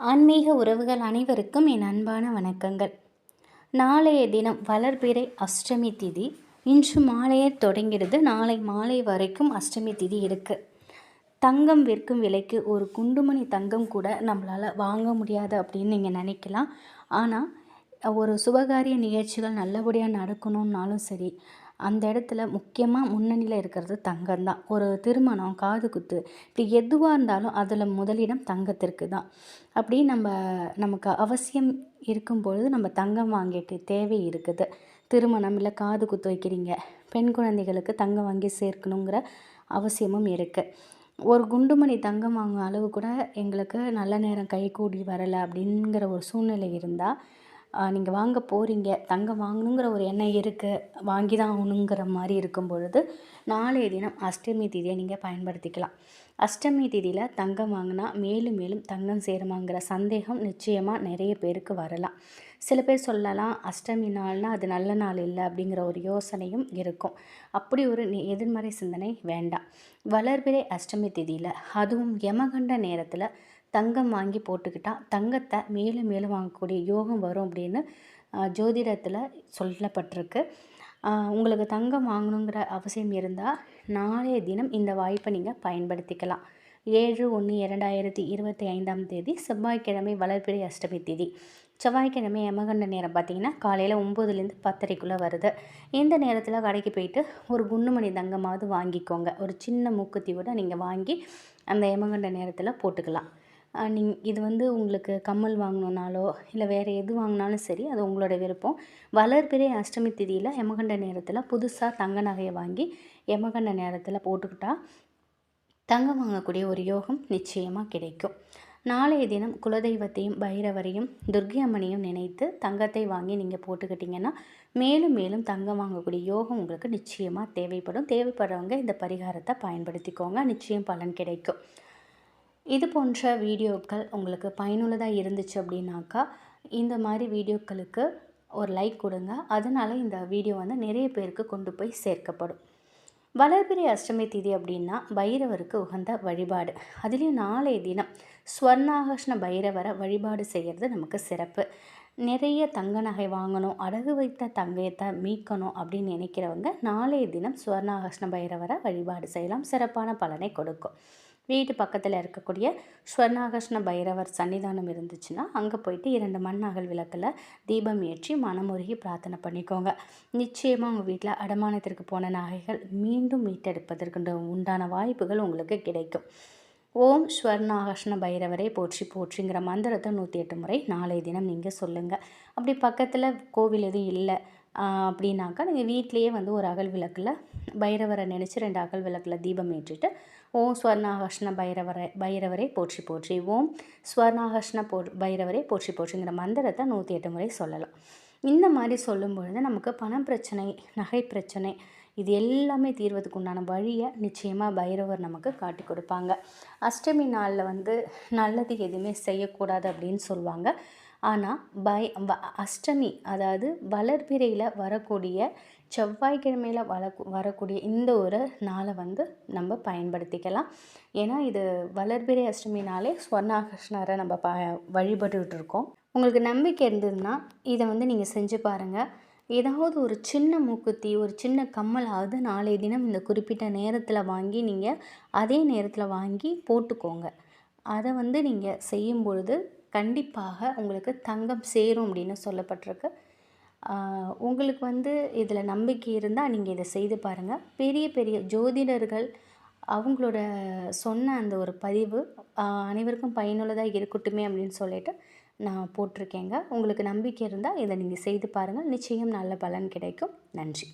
ஆன்மீக உறவுகள் அனைவருக்கும் என் அன்பான வணக்கங்கள். நாளைய தினம் வளர்பிறை அஷ்டமி திதி. இன்று மாலையே தொடங்கிறது நாளை மாலை வரைக்கும் அஷ்டமி திதி இருக்குது தங்கம் விற்கும் விலைக்கு ஒரு குண்டுமணி தங்கம் கூட நம்மளால் வாங்க முடியாது அப்படின்னு நீங்கள் நினைக்கலாம். ஆனால் ஒரு சுபகாரிய நிகழ்ச்சிகள் நல்லபடியாக நடக்கணுன்னாலும் சரி அந்த இடத்துல முக்கியமாக முன்னணியில் இருக்கிறது தங்கம் தான் ஒரு திருமணம் காது குத்து இப்படி எதுவாக இருந்தாலும் அதில் முதலிடம் தங்கத்திற்கு தான் அப்படி நம்ம நமக்கு அவசியம் இருக்கும் பொழுது நம்ம தங்கம் வாங்கிட்டு தேவை இருக்குது. திருமணம் இல்லை காது குத்து வைக்கிறீங்க பெண் குழந்தைகளுக்கு தங்கம் வாங்கி சேர்க்கணுங்கிற அவசியமும் இருக்குது ஒரு குண்டுமணி தங்கம் வாங்கும் அளவு கூட எங்களுக்கு நல்ல நேரம் கை கூடி வரலை அப்படிங்கிற ஒரு சூழ்நிலை இருந்தால் நீங்கள் வாங்க போகிறீங்க தங்கம் வாங்கணுங்கிற ஒரு எண்ணம் இருக்குது வாங்கி தான் ஆகணுங்கிற மாதிரி இருக்கும் பொழுது நாளைய தினம் அஷ்டமி திதியை நீங்கள் பயன்படுத்திக்கலாம். அஷ்டமி திதியில் தங்கம் வாங்கினா மேலும் மேலும் தங்கம் சேருமாங்கிற சந்தேகம் நிச்சயமாக நிறைய பேருக்கு வரலாம். சில பேர் சொல்லலாம் அஷ்டமி நாள்னால் அது நல்ல நாள் இல்லை அப்படிங்கிற ஒரு யோசனையும் இருக்கும். அப்படி ஒரு எதிர்மறை சிந்தனை வேண்டாம். வளர்பிறை அஷ்டமி திதியில் அதுவும் யமகண்ட நேரத்தில் தங்கம் வாங்கி போட்டுக்கிட்டால் தங்கத்தை மேலும் மேலும் வாங்கக்கூடிய யோகம் வரும் அப்படின்னு ஜோதிடத்தில் சொல்லப்பட்டிருக்கு. உங்களுக்கு தங்கம் வாங்கணுங்கிற அவசியம் இருந்தால் நாளைய தினம் இந்த வாய்ப்பை நீங்கள் பயன்படுத்திக்கலாம். ஏழு ஒன்று இரண்டாயிரத்தி இருபத்தி ஐந்தாம் தேதி செவ்வாய்க்கிழமை வளர்பிறை அஷ்டமி தேதி. செவ்வாய்க்கிழமை யமகண்ட நேரம் பார்த்திங்கன்னா காலையில் ஒம்போதுலேருந்து பத்தரைக்குள்ளே வருது. இந்த நேரத்தில் கடைக்கு போயிட்டு ஒரு குண்டுமணி தங்கமாவது வாங்கிக்கோங்க. ஒரு சின்ன மூக்குத்தியோட நீங்கள் வாங்கி அந்த யமகண்ட நேரத்தில் போட்டுக்கலாம். நீங் இது வந்து உங்களுக்கு கம்மல் வாங்கணுன்னாலோ இல்லை வேறு எது வாங்கினாலும் சரி அது உங்களோட விருப்பம். வளர்பிறை அஷ்டமி திதியில் யமகண்ட நேரத்தில் புதுசாக தங்க நகையை வாங்கி யமகண்ட நேரத்தில் போட்டுக்கிட்டால் தங்கம் வாங்கக்கூடிய ஒரு யோகம் நிச்சயமாக கிடைக்கும். நாளைய தினம் குலதெய்வத்தையும் பைரவரையும் துர்கை அம்மனையும் நினைத்து தங்கத்தை வாங்கி நீங்கள் போட்டுக்கிட்டிங்கன்னா மேலும் மேலும் தங்கம் வாங்கக்கூடிய யோகம் உங்களுக்கு நிச்சயமாக தேவைப்படும். தேவைப்படுறவங்க இந்த பரிகாரத்தை பயன்படுத்திக்கோங்க. நிச்சயம் பலன் கிடைக்கும். இது போன்ற வீடியோக்கள் உங்களுக்கு பயனுள்ளதாக இருந்துச்சு அப்படின்னாக்கா இந்த மாதிரி வீடியோக்களுக்கு ஒரு லைக் கொடுங்க. அதனால் இந்த வீடியோ வந்து நிறைய பேருக்கு கொண்டு போய் சேர்க்கப்படும். வளர்பிறை அஷ்டமி திதி அப்படின்னா பைரவருக்கு உகந்த வழிபாடு. அதுலேயும் நாளைய தினம் ஸ்வர்ணாகர்ஷ்ண பைரவரை வழிபாடு செய்கிறது நமக்கு சிறப்பு. நிறைய தங்க நகை வாங்கணும் அடகு வைத்த தங்கத்தை மீட்கணும் அப்படின்னு நினைக்கிறவங்க நாளைய தினம் ஸ்வர்ணாகர்ஷ்ண பைரவரை வழிபாடு செய்யலாம். சிறப்பான பலனை கொடுக்கும். வீட்டு பக்கத்தில் இருக்கக்கூடிய ஸ்வர்ணாகர்ஷ்ண பைரவர் சன்னிதானம் இருந்துச்சுன்னா அங்கே போயிட்டு இரண்டு மண்ணாகல் விளக்கில் தீபம் ஏற்றி மனமுருகி பிரார்த்தனை பண்ணிக்கோங்க. நிச்சயமாக உங்கள் வீட்டில் அடமானத்திற்கு போன நகைகள் மீண்டும் மீட்டெடுப்பதற்கு உண்டான வாய்ப்புகள் உங்களுக்கு கிடைக்கும். ஓம் ஸ்வர்ணாகர்ஷ்ண பைரவரை போற்றி போற்றிங்கிற மந்திரத்தை நூற்றி எட்டு முறை நாளைய தினம் நீங்கள் சொல்லுங்கள் அப்படி பக்கத்தில் கோவில் எதுவும் இல்லை. அப்படின்னாக்கா நீங்கள் வீட்லேயே வந்து ஒரு அகல் விளக்கில் பைரவரை நினச்சி ரெண்டு அகல் விளக்கில் தீபம் ஏற்றிட்டு ஓம் ஸ்வர்ணாகர்ஷ்ண பைரவரை பைரவரை போற்றி போற்றி ஓம் ஸ்வர்ணாகர்ஷ்ண போ பைரவரை போற்றி போற்றிங்கிற மந்திரத்தை நூற்றி எட்டு முறை சொல்லலாம். இந்த மாதிரி சொல்லும் பொழுது நமக்கு பணம் பிரச்சனை நகை பிரச்சனை இது எல்லாமே தீர்வதுக்கு உண்டான வழியை நிச்சயமாக பைரவர் நமக்கு காட்டி கொடுப்பாங்க. அஷ்டமி நாளில் வந்து நல்லது எதுவுமே செய்யக்கூடாது அப்படின்னு சொல்லுவாங்க. ஆனால் பய அஷ்டமி அதாவது வளர்பிறையில் வரக்கூடிய செவ்வாய்க்கிழமையில் வள வரக்கூடிய இந்த ஒரு நாளை வந்து நம்ம பயன்படுத்திக்கலாம். ஏன்னா இது வளர்பிறை அஷ்டமினாலே ஸ்வர்ணாகிருஷ்ணரை நம்ம ப வழிபட்டுக்கிட்டு இருக்கோம் உங்களுக்கு நம்பிக்கை இருந்ததுன்னா இதை வந்து நீங்கள் செஞ்சு பாருங்கள் ஏதாவது ஒரு சின்ன மூக்குத்தி ஒரு சின்ன கம்மலாவது நாளைய தினம் இந்த குறிப்பிட்ட நேரத்தில் வாங்கி நீங்கள் அதே நேரத்தில் வாங்கி போட்டுக்கோங்க. அதை வந்து நீங்கள் செய்யும் பொழுது கண்டிப்பாக உங்களுக்கு தங்கம் சேரும் அப்படின்னு சொல்லப்பட்டிருக்கு. உங்களுக்கு வந்து இதில் நம்பிக்கை இருந்தால் நீங்கள் இதை செய்து பாருங்கள் பெரிய பெரிய ஜோதிடர்கள் அவங்களோட சொன்ன அந்த ஒரு பதிவு அனைவருக்கும் பயனுள்ளதாக இருக்கட்டுமே அப்படின்னு சொல்லிட்டு நான் போட்டிருக்கேங்க. உங்களுக்கு நம்பிக்கை இருந்தால் இதை நீங்கள் செய்து பாருங்கள் நிச்சயம் நல்ல பலன் கிடைக்கும். நன்றி.